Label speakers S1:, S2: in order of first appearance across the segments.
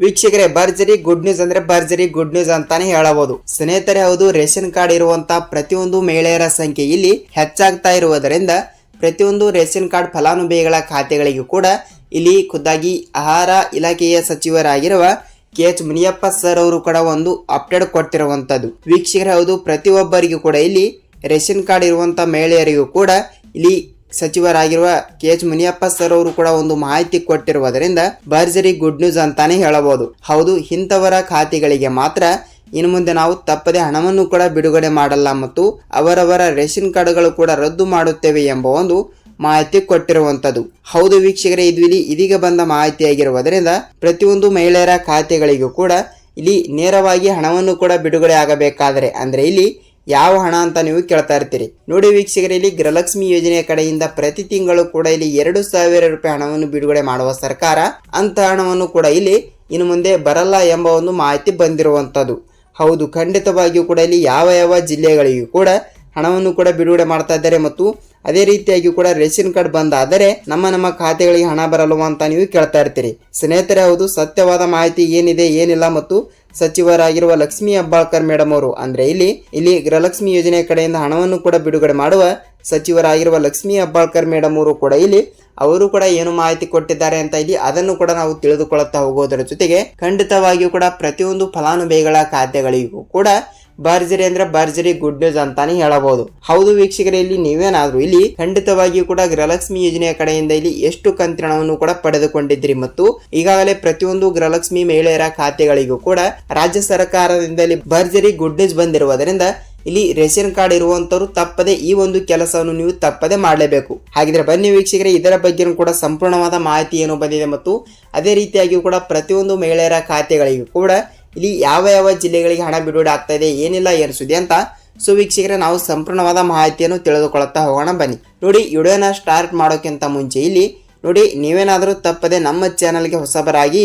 S1: ವೀಕ್ಷಕರೇ, ಭರ್ಜರಿ good news ಅಂದ್ರೆ ಭರ್ಜರಿ ಗುಡ್ ನ್ಯೂಸ್ ಅಂತಾನೆ ಹೇಳಬಹುದು. ಸ್ನೇಹಿತರೆ, ಹೌದು, ರೇಷನ್ ಕಾರ್ಡ್ ಇರುವಂತಹ ಪ್ರತಿಯೊಂದು ಮಹಿಳೆಯರ ಸಂಖ್ಯೆ ಇಲ್ಲಿ ಹೆಚ್ಚಾಗ್ತಾ ಇರುವುದರಿಂದ ಪ್ರತಿಯೊಂದು ರೇಷನ್ ಕಾರ್ಡ್ ಫಲಾನುಭವಿಗಳ ಖಾತೆಗಳಿಗೂ ಕೂಡ ಇಲ್ಲಿ ಖುದ್ದಾಗಿ ಆಹಾರ ಇಲಾಖೆಯ ಸಚಿವರಾಗಿರುವ ಕೆ ಎಚ್ ಮುನಿಯಪ್ಪ ಸರ್ ಅವರು ಕೂಡ ಒಂದು ಅಪ್ಡೇಟ್ ಕೊಟ್ಟಿರುವಂತದ್ದು ವೀಕ್ಷಕರೇ, ಹೌದು, ಪ್ರತಿಯೊಬ್ಬರಿಗೂ ಕೂಡ ಇಲ್ಲಿ ರೇಷನ್ ಕಾರ್ಡ್ ಇರುವಂತಹ ಮಹಿಳೆಯರಿಗೂ ಕೂಡ ಇಲ್ಲಿ ಸಚಿವರಾಗಿರುವ ಕೆ ಎಚ್ ಮುನಿಯಪ್ಪ ಸರ್ ಅವರು ಕೂಡ ಒಂದು ಮಾಹಿತಿ ಕೊಟ್ಟಿರುವುದರಿಂದ ಭರ್ಜರಿ ಗುಡ್ ನ್ಯೂಸ್ ಅಂತಾನೆ ಹೇಳಬಹುದು. ಹೌದು, ಇಂಥವರ ಖಾತೆಗಳಿಗೆ ಮಾತ್ರ ಇನ್ನು ಮುಂದೆ ನಾವು ತಪ್ಪದೆ ಹಣವನ್ನು ಕೂಡ ಬಿಡುಗಡೆ ಮಾಡಲ್ಲ ಮತ್ತು ಅವರವರ ರೇಷನ್ ಕಾರ್ಡ್ಗಳು ಕೂಡ ರದ್ದು ಮಾಡುತ್ತೇವೆ ಎಂಬ ಒಂದು ಮಾಹಿತಿ ಕೊಟ್ಟಿರುವಂತದ್ದು ಹೌದು ವೀಕ್ಷಕರೇ, ಇದು ಇಲ್ಲಿ ಇದೀಗ ಬಂದ ಮಾಹಿತಿಯಾಗಿರುವುದರಿಂದ ಪ್ರತಿಯೊಂದು ಮಹಿಳೆಯರ ಖಾತೆಗಳಿಗೂ ಕೂಡ ಇಲ್ಲಿ ನೇರವಾಗಿ ಹಣವನ್ನು ಕೂಡ ಬಿಡುಗಡೆ ಆಗಬೇಕಾದರೆ, ಅಂದ್ರೆ ಇಲ್ಲಿ ಯಾವ ಹಣ ಅಂತ ನೀವು ಕೇಳ್ತಾ ಇರ್ತೀರಿ? ನೋಡಿ ವೀಕ್ಷಕರೇ, ಇಲ್ಲಿ ಗೃಹಲಕ್ಷ್ಮಿ ಯೋಜನೆಯ ಕಡೆಯಿಂದ ಪ್ರತಿ ತಿಂಗಳು ಕೂಡ ಇಲ್ಲಿ ಎರಡು ಸಾವಿರ ರೂಪಾಯಿ ಹಣವನ್ನು ಬಿಡುಗಡೆ ಮಾಡುವ ಸರ್ಕಾರ ಅಂತ ಹಣವನ್ನು ಕೂಡ ಇಲ್ಲಿ ಇನ್ನು ಮುಂದೆ ಬರಲ್ಲ ಎಂಬ ಒಂದು ಮಾಹಿತಿ ಬಂದಿರುವಂಥದ್ದು. ಹೌದು, ಖಂಡಿತವಾಗಿಯೂ ಕೂಡ ಇಲ್ಲಿ ಯಾವ ಯಾವ ಜಿಲ್ಲೆಗಳಿಗೂ ಕೂಡ ಹಣವನ್ನು ಕೂಡ ಬಿಡುಗಡೆ ಮಾಡ್ತಾ ಇದ್ದಾರೆ ಮತ್ತು ಅದೇ ರೀತಿಯಾಗಿ ಕೂಡ ರೇಷನ್ ಕಾರ್ಡ್ ಬಂದಾದರೆ ನಮ್ಮ ನಮ್ಮ ಖಾತೆಗಳಿಗೆ ಹಣ ಬರಲ್ವಾ ಅಂತ ನೀವು ಕೇಳ್ತಾ ಇರ್ತೀರಿ. ಸ್ನೇಹಿತರೆ, ಹೌದು, ಸತ್ಯವಾದ ಮಾಹಿತಿ ಏನಿದೆ, ಏನಿಲ್ಲ ಮತ್ತು ಸಚಿವರಾಗಿರುವ ಲಕ್ಷ್ಮಿ ಅಬ್ಬಾಳ್ಕರ್ ಮೇಡಮ್ ಅವರು ಅಂದ್ರೆ ಇಲ್ಲಿ ಇಲ್ಲಿ ಗೃಹಲಕ್ಷ್ಮಿ ಯೋಜನೆ ಕಡೆಯಿಂದ ಹಣವನ್ನು ಕೂಡ ಬಿಡುಗಡೆ ಮಾಡುವ ಸಚಿವರಾಗಿರುವ ಲಕ್ಷ್ಮಿ ಹೆಬ್ಬಾಳ್ಕರ್ ಮೇಡಮ್ ಅವರು ಕೂಡ ಇಲ್ಲಿ, ಅವರು ಕೂಡ ಏನು ಮಾಹಿತಿ ಕೊಟ್ಟಿದ್ದಾರೆ ಅಂತ ಇಲ್ಲಿ ಅದನ್ನು ಕೂಡ ನಾವು ತಿಳಿದುಕೊಳ್ಳುತ್ತಾ ಹೋಗೋದರ ಜೊತೆಗೆ ಖಂಡಿತವಾಗಿಯೂ ಕೂಡ ಪ್ರತಿಯೊಂದು ಫಲಾನುಭವಿಗಳ ಖಾತೆಗಳಿಗೂ ಕೂಡ ಭರ್ಜರಿ ಅಂದ್ರೆ ಭರ್ಜರಿ ಗುಡ್ ನ್ಯೂಸ್ ಅಂತಾನೆ ಹೇಳಬಹುದು. ಹೌದು ವೀಕ್ಷಕರೇ, ಇಲ್ಲಿ ನೀವೇನಾದ್ರೂ ಇಲ್ಲಿ ಖಂಡಿತವಾಗಿಯೂ ಕೂಡ ಗೃಹಲಕ್ಷ್ಮಿ ಯೋಜನೆಯ ಕಡೆಯಿಂದ ಇಲ್ಲಿ ಎಷ್ಟು ಕಂತ್ರಣವನ್ನು ಕೂಡ ಪಡೆದುಕೊಂಡಿದ್ರಿ ಮತ್ತು ಈಗಾಗಲೇ ಪ್ರತಿಯೊಂದು ಗೃಹಲಕ್ಷ್ಮಿ ಮಹಿಳೆಯರ ಖಾತೆಗಳಿಗೂ ಕೂಡ ರಾಜ್ಯ ಸರ್ಕಾರದಿಂದ ಇಲ್ಲಿ ಭರ್ಜರಿ ಗುಡ್ ನ್ಯೂಸ್ ಬಂದಿರುವುದರಿಂದ ಇಲ್ಲಿ ರೇಷನ್ ಕಾರ್ಡ್ ಇರುವಂತವರು ತಪ್ಪದೆ ಈ ಒಂದು ಕೆಲಸವನ್ನು ನೀವು ತಪ್ಪದೆ ಮಾಡಲೇಬೇಕು. ಹಾಗಿದ್ರೆ ಬನ್ನಿ ವೀಕ್ಷಕರೇ, ಇದರ ಬಗ್ಗೆನೂ ಕೂಡ ಸಂಪೂರ್ಣವಾದ ಮಾಹಿತಿ ಏನು ಬಂದಿದೆ ಮತ್ತು ಅದೇ ರೀತಿಯಾಗಿ ಕೂಡ ಪ್ರತಿಯೊಂದು ಮಹಿಳೆಯರ ಖಾತೆಗಳಿಗೂ ಕೂಡ ಇಲ್ಲಿ ಯಾವ ಯಾವ ಜಿಲ್ಲೆಗಳಿಗೆ ಹಣ ಬಿಡುಗಡೆ ಆಗ್ತಾ ಇದೆ, ಏನಿಲ್ಲ, ಏನು ಅಂತ ಸೊ ವೀಕ್ಷಕರೇ, ನಾವು ಸಂಪೂರ್ಣವಾದ ಮಾಹಿತಿಯನ್ನು ತಿಳಿದುಕೊಳ್ಳುತ್ತಾ ಹೋಗೋಣ, ಬನ್ನಿ. ನೋಡಿ, ವಿಡಿಯೋನ ಸ್ಟಾರ್ಟ್ ಮಾಡೋಕ್ಕಿಂತ ಮುಂಚೆ ಇಲ್ಲಿ ನೋಡಿ, ನೀವೇನಾದರೂ ತಪ್ಪದೆ ನಮ್ಮ ಚಾನಲ್ಗೆ ಹೊಸಬರಾಗಿ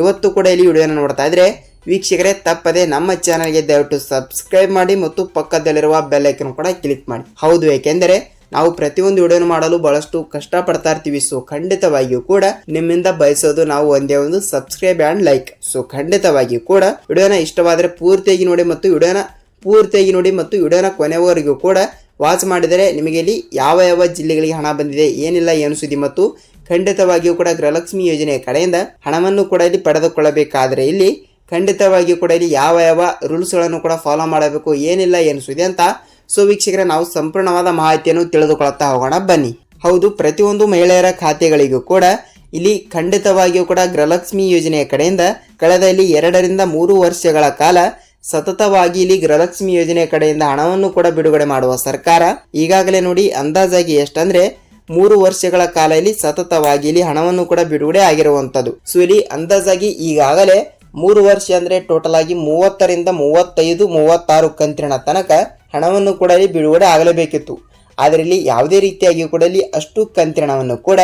S1: ಇವತ್ತು ಕೂಡ ಇಲ್ಲಿ ವಿಡಿಯೋನ ನೋಡ್ತಾ ಇದ್ರೆ, ವೀಕ್ಷಕರೇ, ತಪ್ಪದೆ ನಮ್ಮ ಚಾನಲ್ಗೆ ದಯವಿಟ್ಟು ಸಬ್ಸ್ಕ್ರೈಬ್ ಮಾಡಿ ಮತ್ತು ಪಕ್ಕದಲ್ಲಿರುವ ಬೆಲ್ ಕೂಡ ಕ್ಲಿಕ್ ಮಾಡಿ. ಹೌದು, ಏಕೆಂದರೆ ನಾವು ಪ್ರತಿಯೊಂದು ವಿಡಿಯೋನು ಮಾಡಲು ಬಹಳಷ್ಟು ಕಷ್ಟಪಡ್ತಾ ಇರ್ತೀವಿ ಸೊ ಖಂಡಿತವಾಗಿಯೂ ಕೂಡ ನಿಮ್ಮಿಂದ ಬಯಸೋದು ನಾವು ಒಂದೇ ಒಂದು ಸಬ್ಸ್ಕ್ರೈಬ್ ಆ್ಯಂಡ್ ಲೈಕ್ ಸೊ ಖಂಡಿತವಾಗಿಯೂ ಕೂಡ ವಿಡಿಯೋನ ಇಷ್ಟವಾದರೆ ಪೂರ್ತಿಯಾಗಿ ನೋಡಿ ಮತ್ತು ವಿಡಿಯೋನ ಪೂರ್ತಿಯಾಗಿ ನೋಡಿ ಮತ್ತು ವಿಡಿಯೋನ ಕೊನೆವರೆಗೂ ಕೂಡ ವಾಚ್ ಮಾಡಿದರೆ ನಿಮಗೆ ಇಲ್ಲಿ ಯಾವ ಯಾವ ಜಿಲ್ಲೆಗಳಿಗೆ ಹಣ ಬಂದಿದೆ, ಏನಿಲ್ಲ, ಏನು ಸುದ್ದಿ ಮತ್ತು ಖಂಡಿತವಾಗಿಯೂ ಕೂಡ ಗೃಹಲಕ್ಷ್ಮಿ ಯೋಜನೆಯ ಕಡೆಯಿಂದ ಹಣವನ್ನು ಕೂಡ ಇಲ್ಲಿ ಪಡೆದುಕೊಳ್ಳಬೇಕಾದರೆ ಇಲ್ಲಿ ಖಂಡಿತವಾಗಿಯೂ ಕೂಡ ಇಲ್ಲಿ ಯಾವ ಯಾವ ರೂಲ್ಸ್ಗಳನ್ನು ಕೂಡ ಫಾಲೋ ಮಾಡಬೇಕು, ಏನಿಲ್ಲ, ಏನು ಸುದ್ದಿ ಅಂತ ಸೊ ವೀಕ್ಷಕರೇ, ನಾವು ಸಂಪೂರ್ಣವಾದ ಮಾಹಿತಿಯನ್ನು ತಿಳಿದುಕೊಳ್ಳುತ್ತಾ ಹೋಗೋಣ. ಬನ್ನಿ. ಹೌದು, ಪ್ರತಿಯೊಂದು ಮಹಿಳೆಯರ ಖಾತೆಗಳಿಗೂ ಕೂಡ ಇಲ್ಲಿ ಖಂಡಿತವಾಗಿಯೂ ಕೂಡ ಗೃಹಲಕ್ಷ್ಮಿ ಯೋಜನೆಯ ಕಡೆಯಿಂದ ಕಳೆದ ಇಲ್ಲಿ ಎರಡರಿಂದ ಮೂರು ವರ್ಷಗಳ ಕಾಲ ಸತತವಾಗಿ ಇಲ್ಲಿ ಗೃಹಲಕ್ಷ್ಮಿ ಯೋಜನೆಯ ಕಡೆಯಿಂದ ಹಣವನ್ನು ಕೂಡ ಬಿಡುಗಡೆ ಮಾಡುವ ಸರ್ಕಾರ ಈಗಾಗಲೇ ನೋಡಿ ಅಂದಾಜಾಗಿ ಎಷ್ಟಂದ್ರೆ ಮೂರು ವರ್ಷಗಳ ಕಾಲ ಇಲ್ಲಿ ಸತತವಾಗಿ ಇಲ್ಲಿ ಹಣವನ್ನು ಕೂಡ ಬಿಡುಗಡೆ ಆಗಿರುವಂತದ್ದು ಸೊ ಇಲ್ಲಿ ಅಂದಾಜಾಗಿ ಈಗಾಗಲೇ ಮೂರು ವರ್ಷ ಅಂದ್ರೆ ಟೋಟಲ್ ಆಗಿ ಮೂವತ್ತರಿಂದ ಮೂವತ್ತೈದು, ಮೂವತ್ತಾರು ಕಂತಿನ ತನಕ ಹಣವನ್ನು ಕೂಡ ಇಲ್ಲಿ ಬಿಡುಗಡೆ ಆಗಲೇಬೇಕಿತ್ತು. ಆದರೆ ಯಾವುದೇ ರೀತಿಯಾಗಿ ಕೂಡ ಇಲ್ಲಿ ಅಷ್ಟು ಕಂತಿಣವನ್ನು ಕೂಡ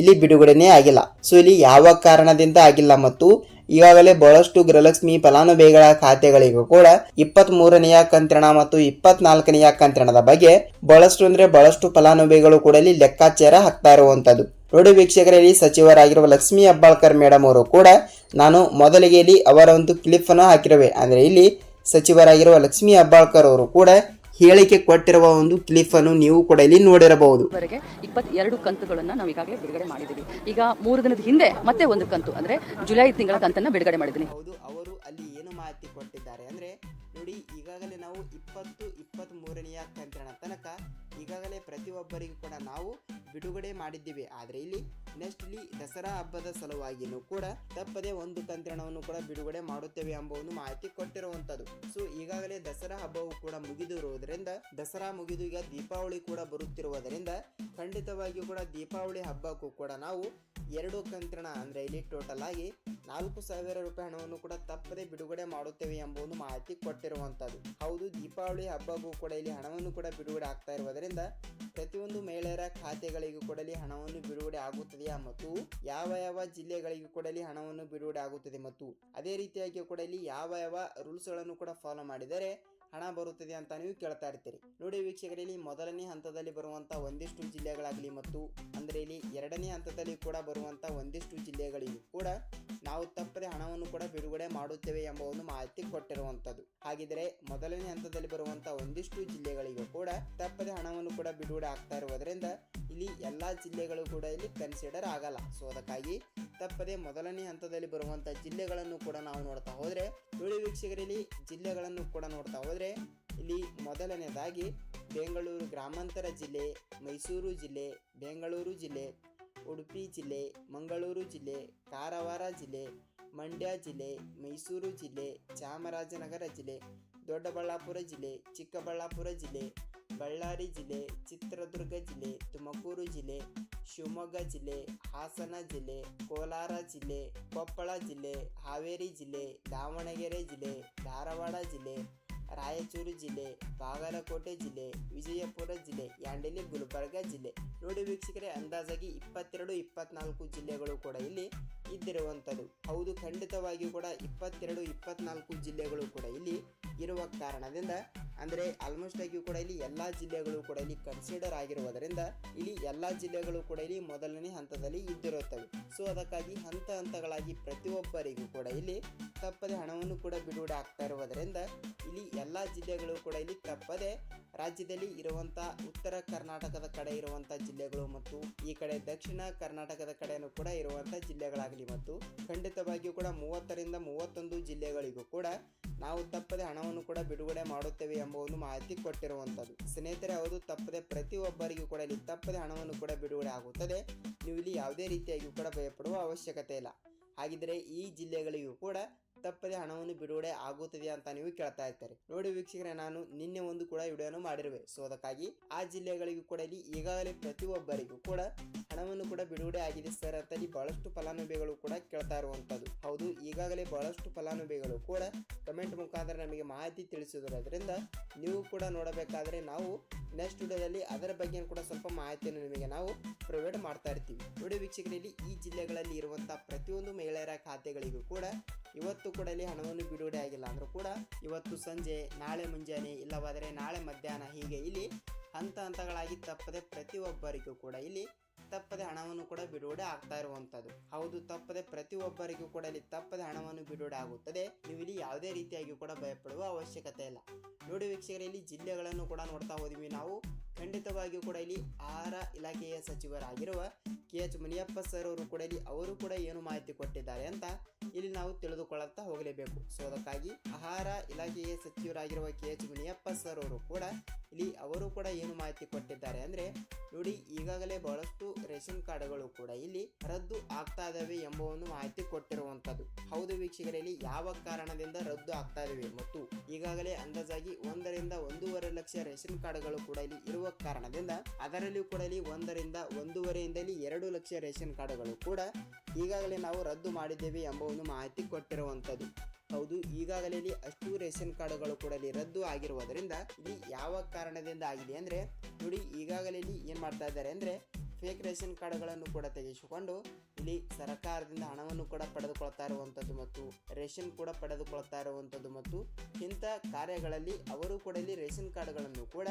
S1: ಇಲ್ಲಿ ಬಿಡುಗಡೆನೇ ಆಗಿಲ್ಲ. ಸೊ ಇಲ್ಲಿ ಯಾವ ಕಾರಣದಿಂದ ಆಗಿಲ್ಲ ಮತ್ತು ಈಗಾಗಲೇ ಬಹಳಷ್ಟು ಗೃಹಲಕ್ಷ್ಮಿ ಫಲಾನುಭವಿಗಳ ಖಾತೆಗಳಿಗೂ ಕೂಡ ಇಪ್ಪತ್ತ್ ಮೂರನೆಯ ಕಂತ್ರಣ ಮತ್ತು ಇಪ್ಪತ್ನಾಲ್ಕನೆಯ ಕಂತ್ರಣದ ಬಗ್ಗೆ ಬಹಳಷ್ಟು ಅಂದ್ರೆ ಬಹಳಷ್ಟು ಫಲಾನುಭವಿಗಳು ಕೂಡ ಇಲ್ಲಿ ಲೆಕ್ಕಾಚಾರ ಹಾಕ್ತಾ ಇರುವಂತದ್ದು. ನೋಡಿ ವೀಕ್ಷಕರಲ್ಲಿ ಸಚಿವರಾಗಿರುವ ಲಕ್ಷ್ಮಿ ಅಬ್ಬಾಳ್ಕರ್ ಮೇಡಮ್ ಅವರು ಕೂಡ ನಾನು ಮೊದಲಿಗೆ ಇಲ್ಲಿ ಅವರ ಒಂದು ಕ್ಲಿಪ್ ಅನ್ನು ಹಾಕಿರುವೆ. ಅಂದ್ರೆ ಇಲ್ಲಿ ಸಚಿವರಾಗಿರುವ ಲಕ್ಷ್ಮೀ ಹೆಬ್ಬಾಳ್ಕರ್ ಅವರು ಕೂಡ ಹೇಳಿಕೆ ಕೊಟ್ಟಿರುವ ಒಂದು ಕ್ಲಿಪ್ ಅನ್ನು ನೀವು ಕೂಡ ಇಲ್ಲಿ ನೋಡಿರಬಹುದು.
S2: ಇಪ್ಪತ್ತೆರಡು ಕಂತುಗಳನ್ನು ನಾವು ಈಗಾಗಲೇ ಬಿಡುಗಡೆ ಮಾಡಿದ್ದೀವಿ ಈಗ ಮೂರು ದಿನದ ಹಿಂದೆ ಮತ್ತೆ ಒಂದು ಕಂತು ಅಂದ್ರೆ ಜುಲೈ ತಿಂಗಳ ಕಂತನ್ನು ಬಿಡುಗಡೆ ಮಾಡಿದ್ದೀನಿ
S1: ಹೌದು ಅವರು ಅಲ್ಲಿ ಏನು ಮಾಹಿತಿ ಕೊಟ್ಟಿದ್ದಾರೆ ಅಂದ್ರೆ ನೋಡಿ ಈಗಾಗಲೇ ನಾವು ಇಪ್ಪತ್ತು ಇಪ್ಪತ್ತ್ ಮೂರನೆಯ ಕಂತಿನ ತನಕ ಈಗಾಗಲೇ ಪ್ರತಿಯೊಬ್ಬರಿಗೂ ಕೂಡ ನಾವು ಬಿಡುಗಡೆ ಮಾಡಿದ್ದೀವಿ. ಆದರೆ ಇಲ್ಲಿ ನೆಕ್ಸ್ಟ್ ಇಲ್ಲಿ ದಸರಾ ಹಬ್ಬದ ಸಲುವಾಗಿನೂ ಕೂಡ ತಪ್ಪದೆ ಒಂದು ತಂತ್ರಣವನ್ನು ಕೂಡ ಬಿಡುಗಡೆ ಮಾಡುತ್ತೇವೆ ಎಂಬ ಒಂದು ಮಾಹಿತಿ ಕೊಟ್ಟಿರುವಂತದ್ದು ಸೊ ಈಗಾಗಲೇ ದಸರಾ ಹಬ್ಬವು ಕೂಡ ಮುಗಿದಿರುವುದರಿಂದ, ದಸರಾ ಮುಗಿದು ಈಗ ದೀಪಾವಳಿ ಕೂಡ ಬರುತ್ತಿರುವುದರಿಂದ ಖಂಡಿತವಾಗಿಯೂ ಕೂಡ ದೀಪಾವಳಿ ಹಬ್ಬಕ್ಕೂ ಕೂಡ ನಾವು ಎರಡು ಕಂತ್ರಣ ಅಂದರೆ ಇಲ್ಲಿ ಟೋಟಲ್ ಆಗಿ ನಾಲ್ಕು ಸಾವಿರ ರೂಪಾಯಿ ಹಣವನ್ನು ಕೂಡ ತಪ್ಪದೆ ಬಿಡುಗಡೆ ಮಾಡುತ್ತೇವೆ ಎಂಬ ಒಂದು ಮಾಹಿತಿ ಕೊಟ್ಟಿರುವಂಥದ್ದು ಹೌದು, ದೀಪಾವಳಿ ಹಬ್ಬಕ್ಕೂ ಕೂಡ ಇಲ್ಲಿ ಹಣವನ್ನು ಕೂಡ ಬಿಡುಗಡೆ ಆಗ್ತಾ ಇರುವುದರಿಂದ ಪ್ರತಿಯೊಂದು ಮಹಿಳೆಯರ ಖಾತೆಗಳಿಗೂ ಕೂಡ ಇಲ್ಲಿ ಹಣವನ್ನು ಬಿಡುಗಡೆ ಆಗುತ್ತದೆಯಾ ಮತ್ತು ಯಾವ ಯಾವ ಜಿಲ್ಲೆಗಳಿಗೂ ಕೂಡ ಇಲ್ಲಿ ಹಣವನ್ನು ಬಿಡುಗಡೆ ಆಗುತ್ತದೆ ಮತ್ತು ಅದೇ ರೀತಿಯಾಗಿ ಕೂಡ ಇಲ್ಲಿ ಯಾವ ಯಾವ ರೂಲ್ಸ್ಗಳನ್ನು ಕೂಡ ಫಾಲೋ ಮಾಡಿದರೆ ಹಣ ಬರುತ್ತದೆ ಅಂತ ನೀವು ಕೇಳ್ತಾ ಇರ್ತೀರಿ. ನೋಡಿ ವೀಕ್ಷಕರಲ್ಲಿ ಮೊದಲನೇ ಹಂತದಲ್ಲಿ ಬರುವಂತ ಒಂದಿಷ್ಟು ಜಿಲ್ಲೆಗಳಾಗಲಿ ಮತ್ತು ಅಂದ್ರೆ ಇಲ್ಲಿ ಎರಡನೇ ಹಂತದಲ್ಲಿ ಕೂಡ ಬರುವಂತ ಒಂದಿಷ್ಟು ಜಿಲ್ಲೆಗಳಿಗೂ ಕೂಡ ನಾವು ತಪ್ಪದೆ ಹಣವನ್ನು ಕೂಡ ಬಿಡುಗಡೆ ಮಾಡುತ್ತೇವೆ ಎಂಬ ಒಂದು ಮಾಹಿತಿ ಕೊಟ್ಟಿರುವಂಥದ್ದು ಹಾಗಿದ್ರೆ ಮೊದಲನೇ ಹಂತದಲ್ಲಿ ಬರುವಂತ ಒಂದಿಷ್ಟು ಜಿಲ್ಲೆಗಳಿಗೂ ಕೂಡ ತಪ್ಪದೆ ಹಣವನ್ನು ಕೂಡ ಬಿಡುಗಡೆ ಆಗ್ತಾ ಇರುವುದರಿಂದ ಇಲ್ಲಿ ಎಲ್ಲಾ ಜಿಲ್ಲೆಗಳು ಕೂಡ ಇಲ್ಲಿ ಕನ್ಸಿಡರ್ ಆಗಲ್ಲ. ಸೊ ಅದಕ್ಕಾಗಿ ತಪ್ಪದೆ ಮೊದಲನೇ ಹಂತದಲ್ಲಿ ಬರುವಂಥ ಜಿಲ್ಲೆಗಳನ್ನು ಕೂಡ ನಾವು ನೋಡ್ತಾ ಹೋದರೆ ತುಳಿ ವೀಕ್ಷಕರಲ್ಲಿ ಜಿಲ್ಲೆಗಳನ್ನು ಕೂಡ ನೋಡ್ತಾ ಹೋದರೆ, ಇಲ್ಲಿ ಮೊದಲನೇದಾಗಿ ಬೆಂಗಳೂರು ಗ್ರಾಮಾಂತರ ಜಿಲ್ಲೆ, ಮೈಸೂರು ಜಿಲ್ಲೆ, ಬೆಂಗಳೂರು ಜಿಲ್ಲೆ, ಉಡುಪಿ ಜಿಲ್ಲೆ, ಮಂಗಳೂರು ಜಿಲ್ಲೆ, ಕಾರವಾರ ಜಿಲ್ಲೆ, ಮಂಡ್ಯ ಜಿಲ್ಲೆ, ಮೈಸೂರು ಜಿಲ್ಲೆ, ಚಾಮರಾಜನಗರ ಜಿಲ್ಲೆ, ದೊಡ್ಡಬಳ್ಳಾಪುರ ಜಿಲ್ಲೆ, ಚಿಕ್ಕಬಳ್ಳಾಪುರ ಜಿಲ್ಲೆ, ಬಳ್ಳಾರಿ ಜಿಲ್ಲೆ, ಚಿತ್ರದುರ್ಗ ಜಿಲ್ಲೆ, ತುಮಕೂರು ಜಿಲ್ಲೆ ಶಿವಮೊಗ್ಗ ಜಿಲ್ಲೆ, ಹಾಸನ ಜಿಲ್ಲೆ, ಕೋಲಾರ ಜಿಲ್ಲೆ, ಕೊಪ್ಪಳ ಜಿಲ್ಲೆ, ಹಾವೇರಿ ಜಿಲ್ಲೆ, ದಾವಣಗೆರೆ ಜಿಲ್ಲೆ, ಧಾರವಾಡ ಜಿಲ್ಲೆ, ರಾಯಚೂರು ಜಿಲ್ಲೆ, ಬಾಗಲಕೋಟೆ ಜಿಲ್ಲೆ, ವಿಜಯಪುರ ಜಿಲ್ಲೆ, ಯಾಂಡಲಿ, ಗುಲ್ಬರ್ಗ ಜಿಲ್ಲೆ. ನೋಡಿ ವೀಕ್ಷಕರೇ, ಅಂದಾಜಾಗಿ ಇಪ್ಪತ್ತೆರಡು, ಇಪ್ಪತ್ನಾಲ್ಕು ಜಿಲ್ಲೆಗಳು ಕೂಡ ಇಲ್ಲಿ ಇದ್ದಿರುವಂಥದ್ದು. ಹೌದು, ಖಂಡಿತವಾಗಿಯೂ ಕೂಡ ಇಪ್ಪತ್ತೆರಡು, ಇಪ್ಪತ್ನಾಲ್ಕು ಜಿಲ್ಲೆಗಳು ಕೂಡ ಇಲ್ಲಿ ಇರುವ ಕಾರಣದಿಂದ, ಅಂದರೆ ಆಲ್ಮೋಸ್ಟ್ ಆಗಿ ಕೂಡ ಇಲ್ಲಿ ಎಲ್ಲ ಜಿಲ್ಲೆಗಳು ಕೂಡ ಇಲ್ಲಿ ಕನ್ಸಿಡರ್ ಆಗಿರುವುದರಿಂದ, ಇಲ್ಲಿ ಎಲ್ಲ ಜಿಲ್ಲೆಗಳು ಕೂಡ ಇಲ್ಲಿ ಮೊದಲನೇ ಹಂತದಲ್ಲಿ ಇದ್ದಿರುತ್ತವೆ. ಸೊ ಅದಕ್ಕಾಗಿ ಹಂತ ಹಂತಗಳಾಗಿ ಪ್ರತಿಯೊಬ್ಬರಿಗೂ ಕೂಡ ಇಲ್ಲಿ ತಪ್ಪದೆ ಹಣವನ್ನು ಕೂಡ ಬಿಡುಗಡೆ ಆಗ್ತಾ ಇರುವುದರಿಂದ, ಇಲ್ಲಿ ಎಲ್ಲ ಜಿಲ್ಲೆಗಳು ಕೂಡ ಇಲ್ಲಿ ತಪ್ಪದೆ ರಾಜ್ಯದಲ್ಲಿ ಇರುವಂಥ ಉತ್ತರ ಕರ್ನಾಟಕದ ಕಡೆ ಇರುವಂಥ ಜಿಲ್ಲೆಗಳು ಮತ್ತು ಈ ಕಡೆ ದಕ್ಷಿಣ ಕರ್ನಾಟಕದ ಕಡೆಯೂ ಕೂಡ ಇರುವಂಥ ಜಿಲ್ಲೆಗಳಾಗಲಿ ಮತ್ತು ಖಂಡಿತವಾಗಿಯೂ ಕೂಡ ಮೂವತ್ತರಿಂದ ಮೂವತ್ತೊಂದು ಜಿಲ್ಲೆಗಳಿಗೂ ಕೂಡ ನಾವು ತಪ್ಪದೆ ಹಣವನ್ನು ಕೂಡ ಬಿಡುಗಡೆ ಮಾಡುತ್ತೇವೆ ಎಂಬ ಒಂದು ಮಾಹಿತಿ ಕೊಟ್ಟಿರುವಂಥದ್ದು. ಸ್ನೇಹಿತರೆ ಅವರು ತಪ್ಪದೆ ಪ್ರತಿಯೊಬ್ಬರಿಗೂ ಕೂಡ ಇಲ್ಲಿ ತಪ್ಪದೆ ಹಣವನ್ನು ಕೂಡ ಬಿಡುಗಡೆ ಆಗುತ್ತದೆ. ನೀವು ಇಲ್ಲಿ ಯಾವುದೇ ರೀತಿಯಾಗಿ ಕೂಡ ಭಯಪಡುವ ಅವಶ್ಯಕತೆ ಇಲ್ಲ. ಹಾಗಿದ್ದರೆ ಈ ಜಿಲ್ಲೆಗಳಿಗೂ ಕೂಡ ತಪ್ಪದೆ ಹಣವನ್ನು ಬಿಡುಗಡೆ ಆಗುತ್ತದೆ ಅಂತ ನೀವು ಕೇಳ್ತಾ ಇರ್ತಾರೆ. ನೋಡಿ ವೀಕ್ಷಕರೇ, ನಾನು ನಿನ್ನೆ ಒಂದು ಕೂಡ ವಿಡಿಯೋನು ಮಾಡಿರುವೆ. ಸೊ ಅದಕ್ಕಾಗಿ ಆ ಜಿಲ್ಲೆಗಳಿಗೂ ಕೂಡ ಇಲ್ಲಿ ಈಗಾಗಲೇ ಪ್ರತಿಯೊಬ್ಬರಿಗೂ ಕೂಡ ಹಣವನ್ನು ಕೂಡ ಬಿಡುಗಡೆ ಆಗಿದೆ ಸರ್ ಅಂತ ಇಲ್ಲಿ ಬಹಳಷ್ಟು ಫಲಾನುಭವಿಗಳು ಕೂಡ ಕೇಳ್ತಾ ಇರುವಂತದ್ದು ಹೌದು, ಈಗಾಗಲೇ ಬಹಳಷ್ಟು ಫಲಾನುಭವಿಗಳು ಕೂಡ ಕಮೆಂಟ್ ಮುಖಾಂತರ ನಮಗೆ ಮಾಹಿತಿ ತಿಳಿಸಿರೋದ್ರಿಂದ ನೀವು ಕೂಡ ನೋಡಬೇಕಾದ್ರೆ ನಾವು ನೆಕ್ಸ್ಟ್ ವಿಡಿಯೋದಲ್ಲಿ ಅದರ ಬಗ್ಗೆ ಕೂಡ ಸ್ವಲ್ಪ ಮಾಹಿತಿಯನ್ನು ನಿಮಗೆ ನಾವು ಪ್ರೊವೈಡ್ ಮಾಡ್ತಾ ಇರ್ತೀವಿ. ನೋಡಿ ವೀಕ್ಷಕರಲ್ಲಿ, ಈ ಜಿಲ್ಲೆಗಳಲ್ಲಿ ಇರುವಂತಹ ಪ್ರತಿಯೊಂದು ಮಹಿಳೆಯರ ಖಾತೆಗಳಿಗೂ ಕೂಡ ಇವತ್ತು ಕೂಡ ಇಲ್ಲಿ ಹಣವನ್ನು ಬಿಡುಗಡೆ ಆಗಿಲ್ಲ ಅಂದ್ರೂ ಕೂಡ ಇವತ್ತು ಸಂಜೆ, ನಾಳೆ ಮುಂಜಾನೆ, ಇಲ್ಲವಾದರೆ ನಾಳೆ ಮಧ್ಯಾಹ್ನ ಹೀಗೆ ಇಲ್ಲಿ ಹಂತ ಹಂತಗಳಾಗಿ ತಪ್ಪದೆ ಪ್ರತಿಯೊಬ್ಬರಿಗೂ ಕೂಡ ಇಲ್ಲಿ ತಪ್ಪದೆ ಹಣವನ್ನು ಕೂಡ ಬಿಡುಗಡೆ ಆಗ್ತಾ ಇರುವಂತದ್ದು. ಹೌದು, ತಪ್ಪದೆ ಪ್ರತಿಯೊಬ್ಬರಿಗೂ ಕೂಡ ಇಲ್ಲಿ ತಪ್ಪದೆ ಹಣವನ್ನು ಬಿಡುಗಡೆ ಆಗುತ್ತದೆ. ನೀವು ಇಲ್ಲಿ ಯಾವುದೇ ರೀತಿಯಾಗಿ ಕೂಡ ಭಯಪಡುವ ಅವಶ್ಯಕತೆ ಇಲ್ಲ. ನೋಡಿ ವೀಕ್ಷಕರೇ, ಇಲ್ಲಿ ಜಿಲ್ಲೆಗಳನ್ನು ಕೂಡ ನೋಡ್ತಾ ಹೋದ್ವಿ ನಾವು. ಖಂಡಿತವಾಗಿಯೂ ಕೂಡ ಇಲ್ಲಿ ಆಹಾರ ಇಲಾಖೆಯ ಸಚಿವರಾಗಿರುವ ಕೆ ಎಚ್ ಮುನಿಯಪ್ಪ ಸರ್ ಅವರು ಕೂಡ ಇಲ್ಲಿ, ಅವರು ಕೂಡ ಏನು ಮಾಹಿತಿ ಕೊಟ್ಟಿದ್ದಾರೆ ಅಂತ ಇಲ್ಲಿ ನಾವು ತಿಳಿದುಕೊಳ್ಳುತ್ತಾ ಹೋಗಲೇಬೇಕು. ಸೊ ಅದಕ್ಕಾಗಿ ಆಹಾರ ಇಲಾಖೆಯ ಸಚಿವರಾಗಿರುವ ಕೆ. ಎಚ್. ಮುನಿಯಪ್ಪ ಸರ್ ಅವರು ಕೂಡ ಇಲ್ಲಿ ಅವರು ಕೂಡ ಏನು ಮಾಹಿತಿ ಕೊಟ್ಟಿದ್ದಾರೆ ಅಂದ್ರೆ, ನೋಡಿ ಈಗಾಗಲೇ ಬಹಳಷ್ಟು ರೇಷನ್ ಕಾರ್ಡ್ಗಳು ಕೂಡ ಇಲ್ಲಿ ರದ್ದು ಆಗ್ತಾ ಇದಾವೆ ಎಂಬ ಒಂದು ಮಾಹಿತಿ ಕೊಟ್ಟಿರುವಂತದ್ದು. ಹೌದು ವೀಕ್ಷಕರಲ್ಲಿ ಯಾವ ಕಾರಣದಿಂದ ರದ್ದು ಆಗ್ತಾ ಇದಾವೆ ಮತ್ತು ಈಗಾಗಲೇ ಅಂದಾಜಾಗಿ ಒಂದರಿಂದ ಒಂದೂವರೆ ಲಕ್ಷ ರೇಷನ್ ಕಾರ್ಡ್ಗಳು ಕೂಡ ಇಲ್ಲಿ ಇರುವ ಕಾರಣದಿಂದ ಅದರಲ್ಲಿಯೂ ಕೂಡ ಇಲ್ಲಿ ಒಂದರಿಂದ ಒಂದೂವರೆಯಿಂದ ಇಲ್ಲಿ ಎರಡು ಲಕ್ಷ ರೇಷನ್ ಕಾರ್ಡ್ಗಳು ಕೂಡ ಈಗಾಗಲೇ ನಾವು ರದ್ದು ಮಾಡಿದ್ದೇವೆ ಎಂಬ ಒಂದು ಮಾಹಿತಿ ಕೊಟ್ಟಿರುವಂಥದ್ದು ಹೌದು, ಈಗಾಗಲೇ ಇಲ್ಲಿ ಅಷ್ಟು ರೇಷನ್ ಕಾರ್ಡ್ಗಳು ಕೂಡ ಇಲ್ಲಿ ರದ್ದು ಆಗಿರುವುದರಿಂದ ಇಲ್ಲಿ ಯಾವ ಕಾರಣದಿಂದ ಆಗಿದೆ ಅಂದರೆ, ನೋಡಿ, ಈಗಾಗಲೇ ಇಲ್ಲಿ ಏನು ಮಾಡ್ತಾ ಇದ್ದಾರೆ ಅಂದರೆ ಫೇಕ್ ರೇಷನ್ ಕಾರ್ಡ್ಗಳನ್ನು ಕೂಡ ತೆಗೆಸಿಕೊಂಡು ಇಲ್ಲಿ ಸರ್ಕಾರದಿಂದ ಹಣವನ್ನು ಕೂಡ ಪಡೆದುಕೊಳ್ತಾ ಇರುವಂಥದ್ದು ಮತ್ತು ರೇಷನ್ ಕೂಡ ಪಡೆದುಕೊಳ್ತಾ ಇರುವಂಥದ್ದು ಮತ್ತು ಇಂಥ ಕಾರ್ಯಗಳಲ್ಲಿ ಅವರು ಕೂಡ ಇಲ್ಲಿ ರೇಷನ್ ಕಾರ್ಡ್ಗಳನ್ನು ಕೂಡ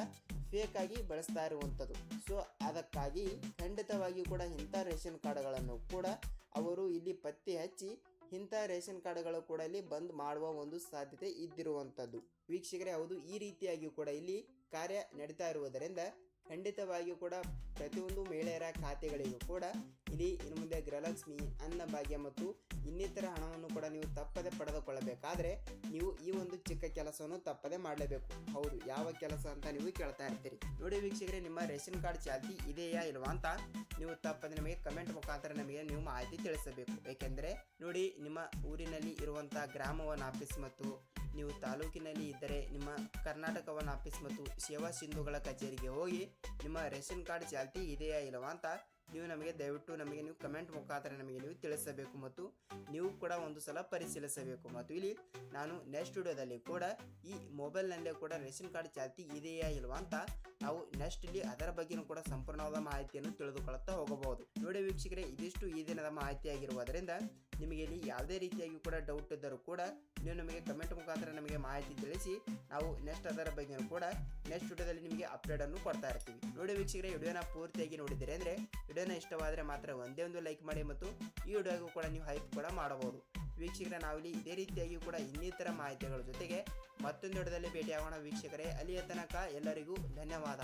S1: ಫೇಕ್ ಆಗಿ ಬಳಸ್ತಾ ಇರುವಂಥದ್ದು ಸೊ ಅದಕ್ಕಾಗಿ ಖಂಡಿತವಾಗಿಯೂ ಕೂಡ ಇಂಥ ರೇಷನ್ ಕಾರ್ಡ್ಗಳನ್ನು ಕೂಡ ಅವರು ಇಲ್ಲಿ ಪತ್ತೆ ಹಚ್ಚಿ ಇಂಥ ರೇಷನ್ ಕಾರ್ಡ್ಗಳು ಕೂಡ ಇಲ್ಲಿ ಬಂದ್ ಮಾಡುವ ಒಂದು ಸಾಧ್ಯತೆ ಇದ್ದಿರುವಂಥದ್ದು. ವೀಕ್ಷಕರೇ, ಹೌದು, ಈ ರೀತಿಯಾಗಿಯೂ ಕೂಡ ಇಲ್ಲಿ ಕಾರ್ಯ ನಡೀತಾ ಇರುವುದರಿಂದ ಖಂಡಿತವಾಗಿಯೂ ಕೂಡ ಪ್ರತಿಯೊಂದು ಮಹಿಳೆಯರ ಖಾತೆಗಳಿಗೂ ಕೂಡ ಇಲ್ಲಿ ಇನ್ನು ಮುಂದೆ ಗೃಹಲಕ್ಷ್ಮಿ, ಅನ್ನಭಾಗ್ಯ ಮತ್ತು ಇನ್ನಿತರ ಹಣವನ್ನು ಕೂಡ ನೀವು ತಪ್ಪದೆ ಪಡೆದುಕೊಳ್ಳಬೇಕಾದ್ರೆ ನೀವು ಈ ಒಂದು ಚಿಕ್ಕ ಕೆಲಸವನ್ನು ತಪ್ಪದೆ ಮಾಡಲೇಬೇಕು. ಹೌದು, ಯಾವ ಕೆಲಸ ಅಂತ ನೀವು ಕೇಳ್ತಾ ಇರ್ತೀರಿ. ನೋಡಿ ವೀಕ್ಷಕರೇ, ನಿಮ್ಮ ರೇಷನ್ ಕಾರ್ಡ್ ಚಾಲ್ತಿ ಇದೆಯಾ ಇಲ್ವಾ ಅಂತ ನೀವು ತಪ್ಪದೆ ನಮಗೆ ಕಮೆಂಟ್ ಮುಖಾಂತರ ನಮಗೆ ನೀವು ಮಾಹಿತಿ ತಿಳಿಸಬೇಕು. ಏಕೆಂದರೆ ನೋಡಿ, ನಿಮ್ಮ ಊರಿನಲ್ಲಿ ಇರುವಂತಹ ಗ್ರಾಮವನ್ ಆಫೀಸ್ ಮತ್ತು ನೀವು ತಾಲೂಕಿನಲ್ಲಿ ಇದ್ದರೆ ನಿಮ್ಮ ಕರ್ನಾಟಕ ವನ್ ಆಫೀಸ್ ಮತ್ತು ಸೇವಾ ಸಿಂಧುಗಳ ಕಚೇರಿಗೆ ಹೋಗಿ ನಿಮ್ಮ ರೇಷನ್ ಕಾರ್ಡ್ ಚಾಲ್ತಿ ಇದೆಯಾ ಇಲ್ಲವಾ ಅಂತ ನೀವು ನಮಗೆ ದಯವಿಟ್ಟು ನಮಗೆ ನೀವು ಕಮೆಂಟ್ ಮುಖಾಂತರ ನಮಗೆ ನೀವು ತಿಳಿಸಬೇಕು ಮತ್ತು ನೀವು ಕೂಡ ಒಂದು ಸಲ ಪರಿಶೀಲಿಸಬೇಕು. ಮತ್ತು ಇಲ್ಲಿ ನಾನು ನೆಕ್ಸ್ಟ್ ವಿಡಿಯೋದಲ್ಲಿ ಕೂಡ ಈ ಮೊಬೈಲ್ನಲ್ಲೇ ಕೂಡ ರೇಷನ್ ಕಾರ್ಡ್ ಚಾಲ್ತಿ ಇದೆಯಾ ಇಲ್ವಾ ಅಂತ ನಾವು ನೆಕ್ಸ್ಟ್ ಇಲ್ಲಿ ಅದರ ಬಗ್ಗೆನೂ ಕೂಡ ಸಂಪೂರ್ಣವಾದ ಮಾಹಿತಿಯನ್ನು ತಿಳಿದುಕೊಳ್ಳುತ್ತಾ ಹೋಗಬಹುದು. ನೋಡಿ ವೀಕ್ಷಕರೇ, ಇದಿಷ್ಟು ಈ ದಿನದ ಮಾಹಿತಿ ಆಗಿರುವುದರಿಂದ ನಿಮಗೆ ಇಲ್ಲಿ ಯಾವುದೇ ರೀತಿಯಾಗಿ ಕೂಡ ಡೌಟ್ ಇದ್ದರೂ ಕೂಡ ನೀವು ನಮಗೆ ಕಮೆಂಟ್ ಮುಖಾಂತರ ನಮಗೆ ಮಾಹಿತಿ ತಿಳಿಸಿ, ನಾವು ನೆಕ್ಸ್ಟ್ ಅದರ ಬಗ್ಗೆ ಕೂಡ ನೆಕ್ಸ್ಟ್ ವಿಡಿಯೋದಲ್ಲಿ ನಿಮಗೆ ಅಪ್ಡೇಟ್ ಅನ್ನು ಕೊಡ್ತಾ ಇರ್ತೀವಿ. ನೋಡಿ ವೀಕ್ಷಕರೇ, ವಿಡಿಯೋನ ಪೂರ್ತಿಯಾಗಿ ನೋಡಿದರೆ ಅಂದರೆ ವಿಡಿಯೋನ ಇಷ್ಟವಾದರೆ ಮಾತ್ರ ಒಂದೇ ಒಂದು ಲೈಕ್ ಮಾಡಿ ಮತ್ತು ಈ ವಿಡಿಯೋಗೂ ಕೂಡ ನೀವು ಹೈಪ್ ಕೂಡ ಮಾಡಬಹುದು. ವೀಕ್ಷಕರೇ, ನಾವಿಲ್ಲಿ ಇದೇ ರೀತಿಯಾಗಿ ಕೂಡ ಇನ್ನಿತರ ಮಾಹಿತಿಗಳ ಜೊತೆಗೆ ಮತ್ತೊಂದು ವಿಡಿಯೋದಲ್ಲಿ ಭೇಟಿಯಾಗೋಣ ವೀಕ್ಷಕರೇ. ಅಲ್ಲಿಯ ತನಕ ಎಲ್ಲರಿಗೂ ಧನ್ಯವಾದ.